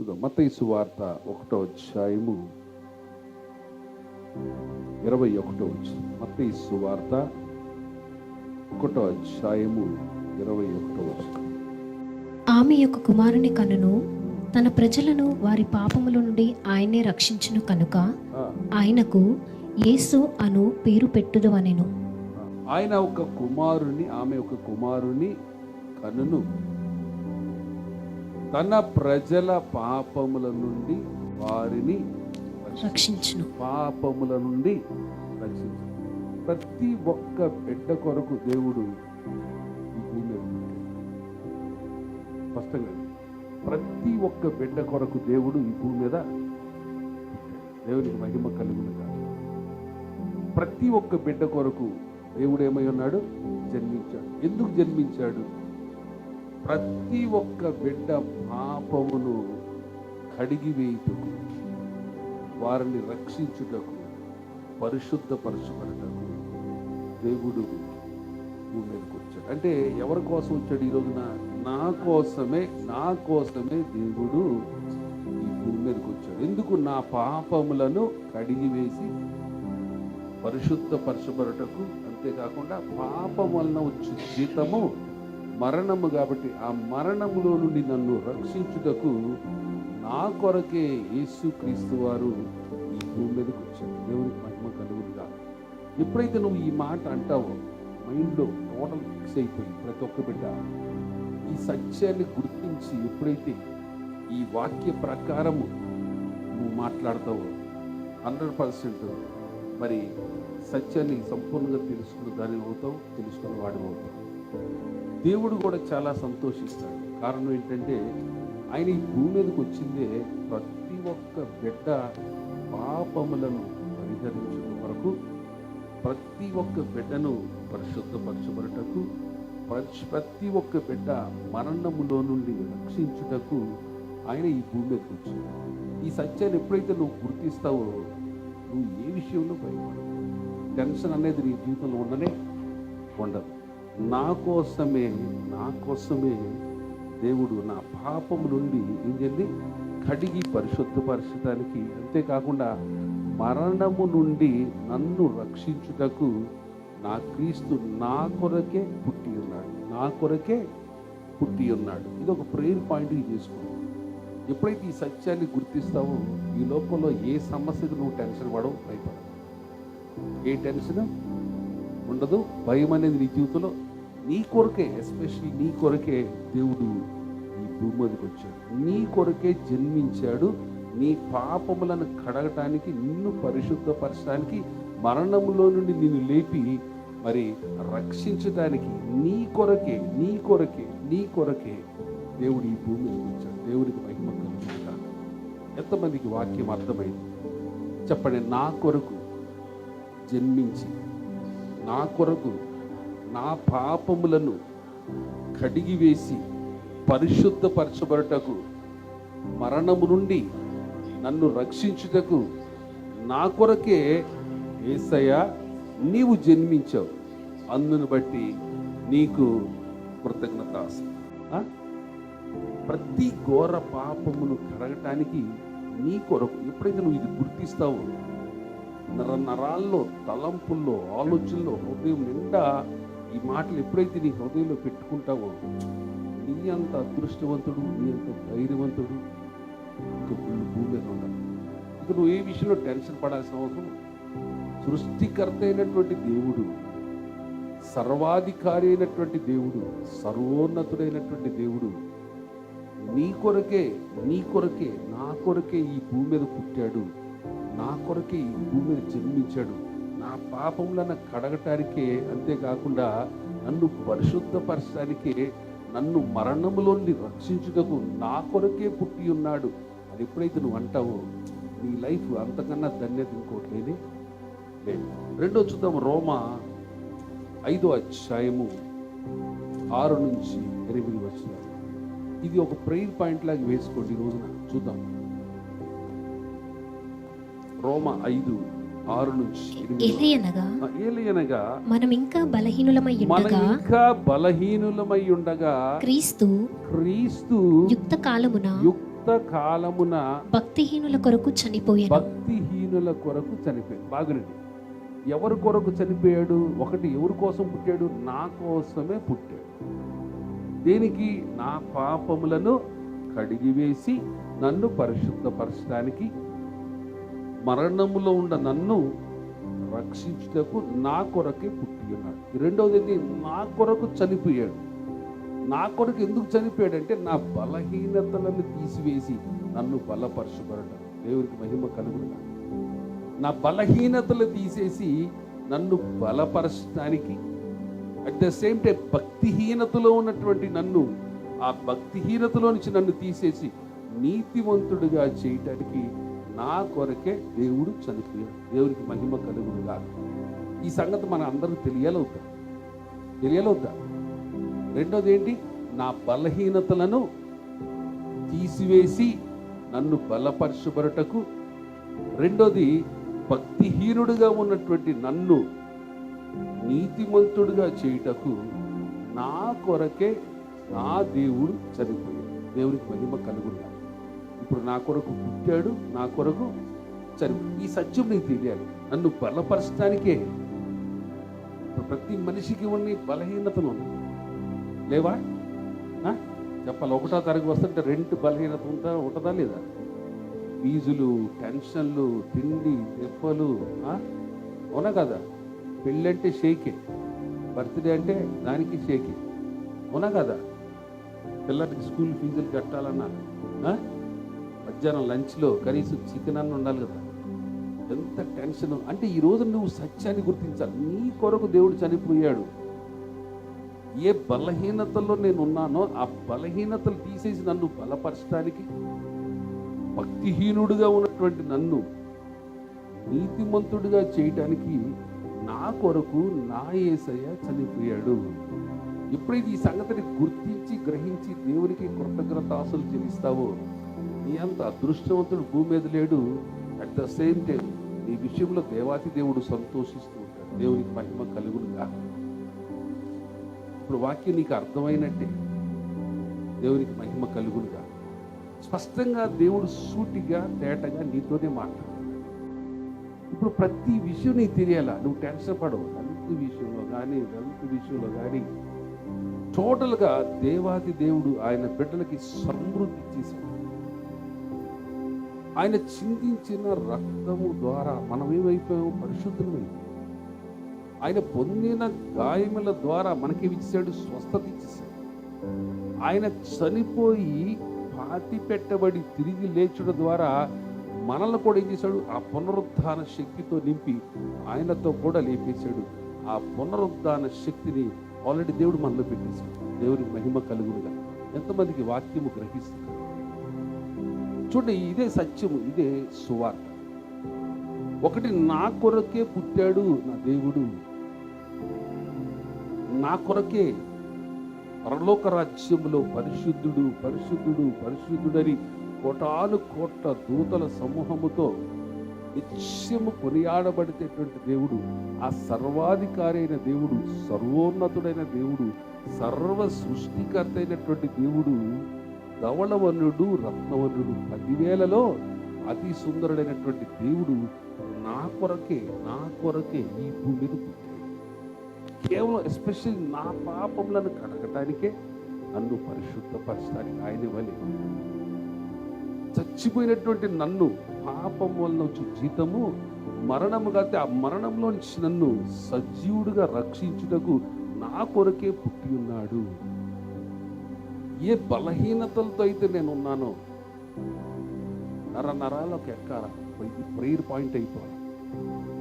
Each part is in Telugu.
చూద్దాం. మత్తయి సువార్త ఒకటో అధ్యాయము ఇరవై ఒకటో మత్తయి సువార్త ఒకటో అధ్యాయము ఇరవై ఒకటో ఆమె యొక్క కుమారుని కనును తన ప్రజలను వారి పాపముల నుండి ఆయనే రక్షించును కనుక ఆయనకు యేసు అను పేరు పెట్టుదు అనెను ఆయన ఒక కుమారుని ఆమె ఒక కుమారుని కనును తన ప్రజల పాపముల నుండి వారిని రక్షించు. రక్షించును. పాపముల నుండి రక్షించు. ప్రతి ఒక్క బిడ్డ కొరకు దేవుడు. స్పష్టంగా ప్రతి ఒక్క బిడ్డ కొరకు దేవుడు ఈ భూమి మీద. దేవునికి మహిమ కలుగును కాదు ప్రతి ఒక్క బిడ్డ కొరకు దేవుడు ఏమై ఉన్నాడు? జన్మించాడు. ఎందుకు జన్మించాడు? ప్రతి ఒక్క బిడ్డ పాపమును కడిగి వేయుటకు వారిని రక్షించుటకు పరిశుద్ధపరచబడటకు దేవుడు భూమి మీదకి వచ్చాడు. అంటే ఎవరి కోసం వచ్చాడు ఈ రోజున? నా కోసమే నా కోసమే దేవుడు ఈ భూమి మీదకి వచ్చాడు. ఎందుకు? నా పాపములను కడిగి వేసి పరిశుద్ధపరచబడటకు. అంతేకాకుండా పాపం వలన వచ్చే జీతము మరణము కాబట్టి ఆ మరణములో నుండి నన్ను రక్షించుటకు నా కొరకే యేసు క్రీస్తు వారు ఈ భూమి మీదకి వచ్చారు. దేవునికి మహిమ కలుగుగా ఎప్పుడైతే నువ్వు ఈ మాట అంటావో మైండ్లో టోటల్ ఫిక్స్ అయిపోయి ప్రతి ఒక్క బిడ్డ ఈ సత్యాన్ని గుర్తించి ఎప్పుడైతే ఈ వాక్య ప్రకారము నువ్వు మాట్లాడతావో హండ్రెడ్ పర్సెంట్ మరి సత్యాన్ని సంపూర్ణంగా తెలుసుకున్న దాని అవుతావు తెలుసుకున్న వాడి అవుతావు దేవుడు కూడా చాలా సంతోషిస్తాడు. కారణం ఏంటంటే ఆయన ఈ భూమి మీదకి వచ్చిందే ప్రతి ఒక్క బిడ్డ పాపములను పరిహరించడం వరకు ప్రతి ఒక్క బిడ్డను పరిశుద్ధపరచబడటకు ప్రతి- ప్రతి ఒక్క బిడ్డ మరణములో నుండి రక్షించుటకు ఆయన ఈ భూమి మీదకి వచ్చాడు ఈ సత్యాన్ని ఎప్పుడైతే నువ్వు గుర్తిస్తావో నువ్వు ఏ విషయంలో భయపడవు టెన్షన్ అనేది నీ జీవితంలో ఉండనే ఉండదు. నా కోసమే నా కోసమే దేవుడు నా పాపం నుండి ఏం చెంది కడిగి పరిశుద్ధపరచడానికి అంతేకాకుండా మరణము నుండి నన్ను రక్షించుటకు నా క్రీస్తు నా కొరకే పుట్టి ఉన్నాడు. నా కొరకే పుట్టి ఉన్నాడు. ఇది ఒక ప్రేయర్ పాయింట్ చేసుకోండి ఎప్పుడైతే ఈ సత్యాన్ని గుర్తిస్తావో ఈ లోకంలో ఏ సమస్యకు నువ్వు టెన్షన్ పడవు భయపడవు. ఏ టెన్షన్ ఉండదు? భయం అనేది నీ జీవితంలో నీ కొరకే ఎస్పెషల్లీ నీ కొరకే దేవుడు ఈ భూమి మీదకి వచ్చాడు. నీ కొరకే జన్మించాడు. నీ పాపములను కడగటానికి నిన్ను పరిశుద్ధపరచడానికి మరణములో నుండి నిన్ను లేపి మరి రక్షించడానికి నీ కొరకే నీ కొరకే నీ కొరకే దేవుడు ఈ భూమి వచ్చాడు. దేవుడికి మహిమ కలుగుతాడు ఎంతమందికి వాక్యం అర్థమైంది? చెప్పండి నా కొరకు జన్మించి నా కొరకు నా పాపములను కడిగివేసి పరిశుద్ధపరచబడటకు మరణము నుండి నన్ను రక్షించుటకు నా కొరకే ఏసయ్య నీవు జన్మించావు. అందును బట్టి నీకు కృతజ్ఞత ప్రతి ఘోర పాపమును కడగటానికి నీ కొరకు ఎప్పుడైతే నువ్వు ఇది గుర్తిస్తావో నర నరాల్లో తలంపుల్లో ఆలోచనలో హృదయం నిండా ఈ మాటలు ఎప్పుడైతే నీ హృదయంలో పెట్టుకుంటావో నీ అంత అదృష్టవంతుడు నీ అంత ధైర్యవంతుడు ఇంక భూమి భూమి మీద ఉండదు ఇక నువ్వు ఏ విషయంలో టెన్షన్ పడాల్సిన అవసరం? సృష్టికర్త అయినటువంటి దేవుడు సర్వాధికారి అయినటువంటి దేవుడు సర్వోన్నతుడైనటువంటి దేవుడు నీ కొరకే నీ కొరకే నా కొరకే ఈ భూమి మీద పుట్టాడు. నా కొరకే ఈ భూమి మీద జన్మించాడు. నా పాపములను కడగటానికే అంతేకాకుండా నన్ను పరిశుద్ధపరచడానికే నన్ను మరణములోని రక్షించుటకు నా కొరకే పుట్టి ఉన్నాడు. అది ఎప్పుడైతే నువ్వు అంటావో నీ లైఫ్ అంతకన్నా ధన్యత ఇంకోటి లేని లేదు. రెండో చూద్దాం రోమా ఐదో అధ్యాయము ఆరు నుంచి ఎనిమిది వచ్చిన ఇది ఒక ప్రేయర్ పాయింట్ లాగా వేసుకోండి ఈ రోజున. చూద్దాం. రోమ ఐదు ఆరు నుంచి ఆ, ఏలయనగా మనం ఇంకా బలహీనులమై ఉండగా? ఇంకా బలహీనులమై ఉండగా క్రీస్తు క్రీస్తు యుక్త కాలమున యుక్త కాలమున భక్తిహీనుల కొరకు చనిపోయాను భక్తిహీనుల కొరకు చనిపోయాడు. బాగునండి ఎవరి కొరకు చనిపోయాడు? ఒకటి ఎవరి కోసం పుట్టాడు? నా కోసమే పుట్టాడు. దేనికి? నా పాపములను కడిగివేసి నన్ను పరిశుద్ధపరచడానికి మరణములో ఉన్న నన్ను రక్షించుటకు నా కొరకే పుట్టి ఉన్నాడు. రెండవది ఏంటి? నా కొరకు చనిపోయాడు. నా కొరకు ఎందుకు చనిపోయాడంటే నా బలహీనతలను తీసివేసి నన్ను బలపరచబడటం దేవునికి మహిమ కలుగుడుగా నా బలహీనతలు తీసేసి నన్ను బలపరచడానికి అట్ ద సేమ్ టైం భక్తిహీనతలో ఉన్నటువంటి నన్ను ఆ భక్తిహీనతలో నుంచి నన్ను తీసేసి నీతివంతుడిగా చేయటానికి నా కొరకే దేవుడు చనిపోయాడు. దేవునికి మహిమ కలుగుడు కాదు ఈ సంగతి మన అందరూ తెలియాలవుతా. తెలియాలవుతా. రెండోది ఏంటి నా బలహీనతలను తీసివేసి నన్ను బలపరచబరటకు రెండోది భక్తిహీనుడిగా ఉన్నటువంటి నన్ను నీతిమంతుడుగా చేయుటకు నా కొరకే నా దేవుడు చనిపోయాడు. దేవునికి మహిమ కలుగున్నాడు ఇప్పుడు నా కొరకు పుట్టాడు నా కొరకు చని ఈ సత్యం నీకు తెలియాలి. నన్ను బలపరచడానికే. ప్రతి మనిషికి ఉన్న బలహీనతలు ఉన్నాయి. లేవా? ఆ? చెప్పాలి? ఒకటో తరగతి వస్తుంటే రెంట్ బలహీనత ఉందా ఉంటుందా లేదా? ఫీజులు టెన్షన్లు తిండి దెబ్బలు ఆ? అవునా కదా? పెళ్ళంటే షేకే. బర్త్డే అంటే దానికి షేకే. అవునా కదా? పిల్లలకి స్కూల్ ఫీజులు కట్టాలన్నా మధ్యాహ్నం లంచ్లో కనీసం చికెన్ అన్న ఉండాలి కదా. ఎంత టెన్షన్. అంటే ఈ రోజు నువ్వు సత్యాన్ని గుర్తించాలి. నీ కొరకు దేవుడు చనిపోయాడు. ఏ బలహీనతల్లో నేను ఉన్నానో ఆ బలహీనతలు తీసేసి నన్ను బలపరచడానికి భక్తిహీనుడిగా ఉన్నటువంటి నన్ను నీతిమంతుడిగా చేయటానికి నా కొరకు నా ఏసయ్య చనిపోయాడు. ఎప్పుడైతే ఈ సంగతిని గుర్తించి గ్రహించి దేవునికి కృతజ్ఞతాసులు చెల్లిస్తావో నీ అంత అదృష్టవంతుడు భూమి మీద లేడు. అట్ ద సేమ్ టైం నీ విషయంలో దేవాతి దేవుడు సంతోషిస్తూ ఉంటాడు. దేవునికి మహిమ కలుగునుగా ఇప్పుడు వాక్యం నీకు అర్థమైనట్టే. దేవునికి మహిమ కలుగునుగా స్పష్టంగా దేవుడు సూటిగా తేటగా నీతోనే మాట్లాడు. ఇప్పుడు ప్రతి విషయం నీకు తెలియాలా? నువ్వు టెన్షన్ పడవు హెల్త్ విషయంలో కానీ వెల్త్ విషయంలో కానీ టోటల్గా దేవాది దేవుడు ఆయన బిడ్డలకి సమృద్ధి చేశాడు. ఆయన చిందించిన రక్తము ద్వారా మనం ఏమైపోయాము? పరిశుద్ధమైపోయాం ఆయన పొందిన గాయముల ద్వారా మనకి ఇచ్చాడు స్వస్థత ఇచ్చేసాడు ఆయన చనిపోయి పాతి పెట్టబడి తిరిగి లేచడం ద్వారా మనల్ని కూడా ఏం చేశాడు? ఆ పునరుద్ధాన శక్తితో నింపి ఆయనతో కూడా లేపేశాడు. ఆ పునరుద్ధాన శక్తిని ఆల్రెడీ దేవుడు మనలో పెట్టేశాడు. దేవునికి మహిమ కలుగునుగా ఎంతమందికి వాక్యము గ్రహిస్తున్నారు? చూడండి ఇదే సత్యము ఇదే సువార్త. ఒకటి నా కొరకే పుట్టాడు నా దేవుడు. నా కొరకే పరలోక రాజ్యంలో పరిశుద్ధుడు పరిశుద్ధుడు పరిశుద్ధుడని కోటాను కోట్ల దూతల సమూహముతో నిత్యము కొనియాడబడితేటువంటి దేవుడు ఆ సర్వాధికారి అయిన దేవుడు సర్వోన్నతుడైన దేవుడు సర్వ సృష్టికర్త అయినటువంటి దేవుడు ధవళవనుడు రత్నవనుడు పదివేలలో అతి సుందరుడైనటువంటి దేవుడు నా కొరకే నా కొరకే ఈ భూమి మీద కేవలం ఎస్పెషల్లీ నా పాపములను కడగటానికే నన్ను పరిశుద్ధపరచడానికి ఆయన వలె చచ్చిపోయినటువంటి నన్ను పాపం వలన వచ్చే జీతము మరణము కాతే ఆ మరణంలో నుంచి నన్ను సజీవుడిగా రక్షించుటకు నా కొరకే పుట్టి ఉన్నాడు. ఏ బలహీనతలతో అయితే నేను ఉన్నానో నర నరాలకు ఎక్కాల ఇది ప్రేయర్ పాయింట్ అయిపోవాలి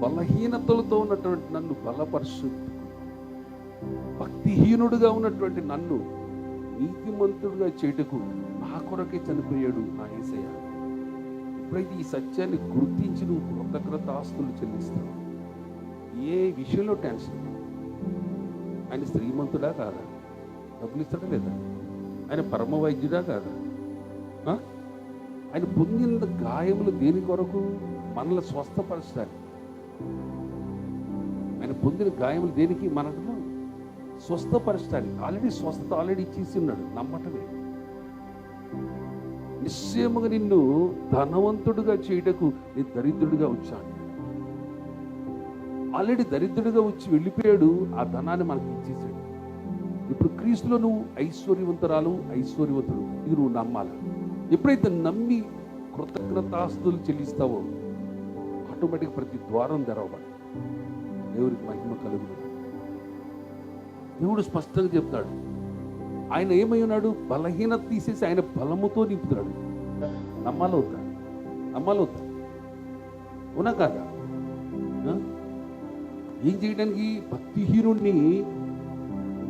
బలహీనతలతో ఉన్నటువంటి నన్ను బలపరుచు భక్తిహీనుడుగా ఉన్నటువంటి నన్ను నీతిమంతుడుగా చేటుకు నా కొరకే చనిపోయాడు నా ఏసయ్య. ఎప్పుడైతే ఈ సత్యాన్ని గుర్తించి నువ్వు కృతజ్ఞత ఆస్తులు చెల్లిస్తావు ఏ విషయంలో టెన్షన్? ఆయన శ్రీమంతుడా కాదా? డబ్బులు ఇస్తాడా లేదా? ఆయన పరమ వైద్యుడా కాదు ఆయన పొందిన గాయములు దేని కొరకు? మనల్ని స్వస్థపరచడానికి. ఆయన పొందిన గాయములు దేనికి? మనకు స్వస్థపరచడానికి. ఆల్రెడీ స్వస్థత ఆల్రెడీ ఇచ్చేసి ఉన్నాడు నమ్మటమే. నిశ్చయముగా నిన్ను ధనవంతుడిగా చేయటకు నేను దరిద్రుడిగా వచ్చాను ఆల్రెడీ దరిద్రుడిగా వచ్చి వెళ్ళిపోయాడు ఆ ధనాన్ని మనకి ఇచ్చేసాడు ఇప్పుడు క్రీస్తులో నువ్వు ఐశ్వర్యవంతురాలు ఐశ్వర్యవంతుడు. ఇది నువ్వు నమ్మాలి. ఎప్పుడైతే నమ్మి కృతజ్ఞతాస్తులు చెల్లిస్తావో ఆటోమేటిక్ ప్రతి ద్వారం తెరవబడి దేవుడికి మహిమ కలుగు దేవుడు స్పష్టంగా చెప్తాడు. ఆయన ఏమై ఉన్నాడు? బలహీనత తీసేసి ఆయన బలముతో నింపుతున్నాడు. నమ్మాలవుతా నమ్మాలవుతా అవునా కాదా? ఏం చేయడానికి? భక్తిహీనుణ్ణి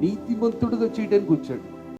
నీతిమంతుడుగా చేయడానికి వచ్చాడు.